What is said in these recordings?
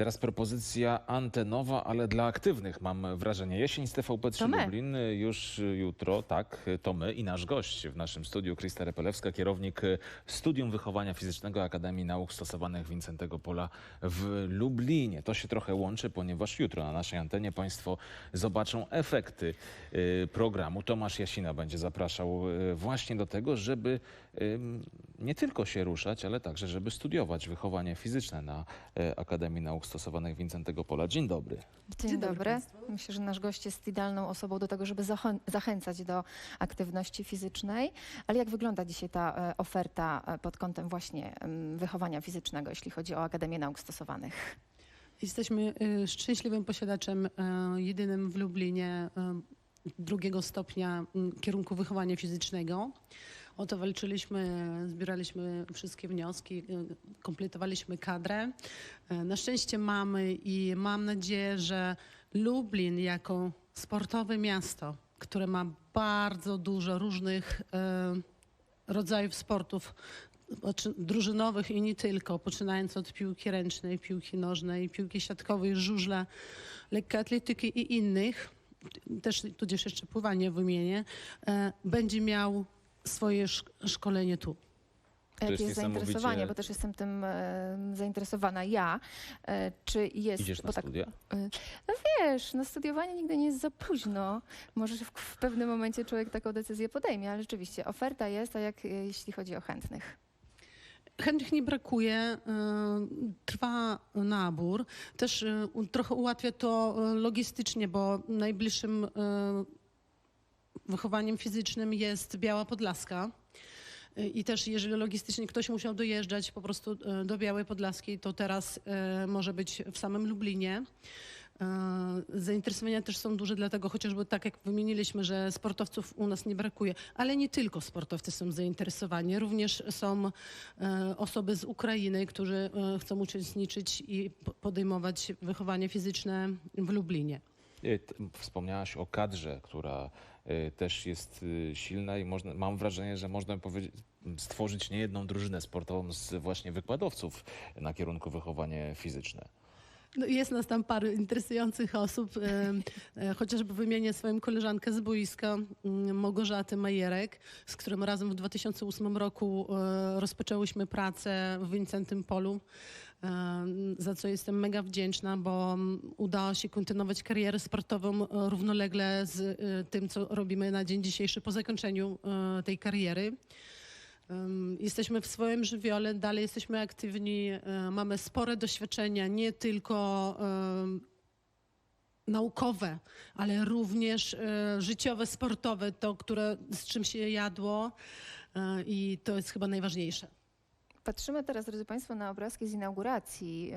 Teraz propozycja antenowa, ale dla aktywnych mam wrażenie. Jesień z TVP3 To my. Lublin już jutro, tak, to my i nasz gość w naszym studiu, Krista Repelewska, kierownik Studium Wychowania Fizycznego Akademii Nauk Stosowanych Wincentego Pola w Lublinie. To się trochę łączy, ponieważ jutro na naszej antenie Państwo zobaczą efekty y, programu. Tomasz Jasina będzie zapraszał y, właśnie do tego, żeby nie tylko się ruszać, ale także, żeby studiować wychowanie fizyczne na y, Akademii Nauk Stosowanych Wincentego Pola. Dzień dobry. Dzień, Dzień dobry dobry. Myślę, że nasz gość jest idealną osobą do tego, żeby zachę- zachęcać do aktywności fizycznej. Ale jak wygląda dzisiaj ta e, oferta e, pod kątem właśnie wychowania fizycznego, jeśli chodzi o Akademię Nauk Stosowanych? Jesteśmy y, szczęśliwym posiadaczem jedynym w Lublinie drugiego stopnia kierunku wychowania fizycznego. O to walczyliśmy, zbieraliśmy wszystkie wnioski, y, kompletowaliśmy kadrę. Y, Na szczęście mamy i mam nadzieję, że Lublin jako sportowe miasto, które ma bardzo dużo różnych y, rodzajów sportów, drużynowych i nie tylko, poczynając od piłki ręcznej, piłki nożnej, piłki siatkowej, żużla, lekkoatletyki i innych, też tudzież jeszcze pływanie wymienię, e, będzie miał swoje szk- szkolenie tu. To Jakie jest zainteresowanie, bo też jestem tym e, zainteresowana ja. E, czy jest... Idziesz na bo tak, studia? No wiesz, no studiowanie nigdy nie jest za późno. Może w, w pewnym momencie człowiek taką decyzję podejmie, ale rzeczywiście oferta jest, a jak e, jeśli chodzi o chętnych? Chętnych nie brakuje, e, trwa nabór. Też e, trochę ułatwia to e, logistycznie, bo najbliższym e, wychowaniem fizycznym jest Biała Podlaska. E, I też jeżeli logistycznie ktoś musiał dojeżdżać po prostu e, do Białej Podlaskiej, to teraz e, może być w samym Lublinie. Zainteresowania też są duże, dlatego chociażby tak jak wymieniliśmy, że sportowców u nas nie brakuje, ale nie tylko sportowcy są zainteresowani, również są osoby z Ukrainy, którzy chcą uczestniczyć i po- podejmować wychowanie fizyczne w Lublinie. Y, Wspomniałaś o kadrze, która y, też jest y, silna i można, mam wrażenie, że można powiedzieć, stworzyć niejedną drużynę sportową z właśnie wykładowców na kierunku wychowanie fizyczne. No, jest nas tam parę interesujących osób, e, chociażby wymienię swoją koleżankę z boiska, mm, Małgorzaty Majerek, z którą razem w 2008 roku e, rozpoczęłyśmy pracę w Wincentym Polu, za co jestem mega wdzięczna, bo mm, udało się kontynuować karierę sportową e, równolegle z tym, co robimy na dzień dzisiejszy po zakończeniu tej kariery. Jesteśmy w swoim żywiole, dalej jesteśmy aktywni, y, mamy spore doświadczenia, nie tylko naukowe, ale również y, życiowe, sportowe, to, które, z czym się jadło y, i to jest chyba najważniejsze. Patrzymy teraz, drodzy Państwo, na obrazki z inauguracji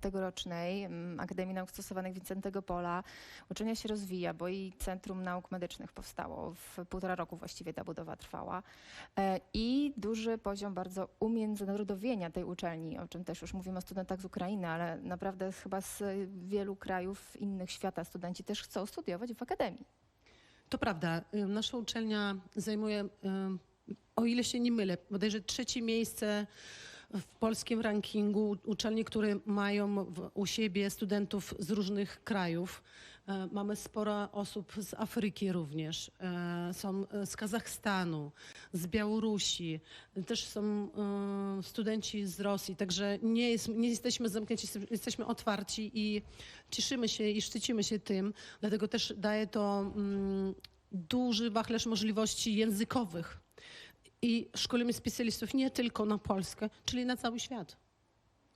tegorocznej em, Akademii Nauk Stosowanych Wincentego Pola. Uczelnia się rozwija, bo i Centrum Nauk Medycznych powstało. W półtora roku właściwie ta budowa trwała. E, I duży poziom bardzo umiędzynarodowienia tej uczelni, o czym też już mówimy o studentach z Ukrainy, ale naprawdę chyba z wielu krajów innych świata studenci też chcą studiować w Akademii. To prawda, nasza uczelnia zajmuje, o ile się nie mylę, bodajże trzecie miejsce w polskim rankingu uczelni, które mają w, u siebie studentów z różnych krajów. E, Mamy sporo osób z Afryki również, e, są e, z Kazachstanu, z Białorusi, też są e, studenci z Rosji, także nie, jest, nie jesteśmy zamknięci, jesteśmy otwarci i cieszymy się i szczycimy się tym, dlatego też daje to mm, duży wachlarz możliwości językowych i szkolimy specjalistów nie tylko na Polskę, czyli na cały świat.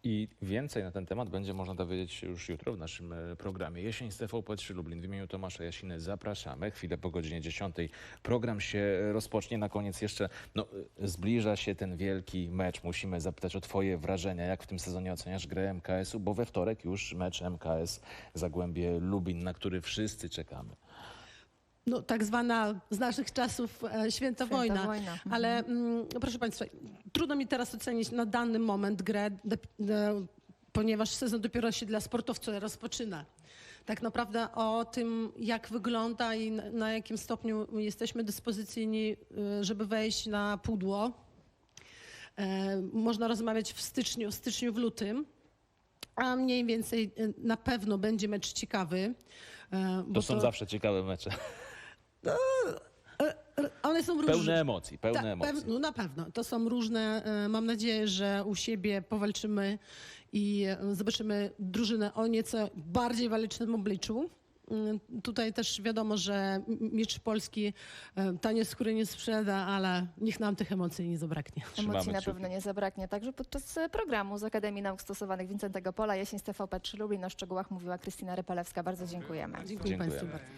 I więcej na ten temat będzie można dowiedzieć się już jutro w naszym e, programie. Jesień z TVP3 Lublin. W imieniu Tomasza Jasiny zapraszamy. Chwilę po godzinie 10 program się rozpocznie. Na koniec jeszcze no, e, zbliża się ten wielki mecz. Musimy zapytać o twoje wrażenia. Jak w tym sezonie oceniasz grę MKS-u? Bo we wtorek już mecz MKS Zagłębie Lubin, na który wszyscy czekamy. No, tak zwana z naszych czasów e, święta, wojna. wojna. Mhm. Ale mm, proszę Państwa, trudno mi teraz ocenić na dany moment grę, de, de, ponieważ sezon dopiero się dla sportowców rozpoczyna. Tak naprawdę o tym, jak wygląda i na, na jakim stopniu jesteśmy dyspozycyjni, y, żeby wejść na pudło, e, można rozmawiać w styczniu, w styczniu, w lutym. a mniej więcej e, na pewno będzie mecz ciekawy. e, bo To są zawsze ciekawe mecze. E, One są różne. Pełne emocji, pełne Tak, emocji. no na pewno. To są różne. e, Mam nadzieję, że u siebie powalczymy i e, zobaczymy drużynę o nieco bardziej walecznym obliczu. Mm, Tutaj też wiadomo, że m- mistrz Polski e, tanie skóry nie sprzeda, ale niech nam tych emocji nie zabraknie. Trzymamy Emocji na pewno nie zabraknie. Także podczas e, programu z Akademii Nauk Stosowanych Wincentego Pola jesień z TVP 3 Lublin o szczegółach mówiła Krystyna Rypelewska. Bardzo dziękujemy. Dziękuję Dziękujemy. Państwu bardzo.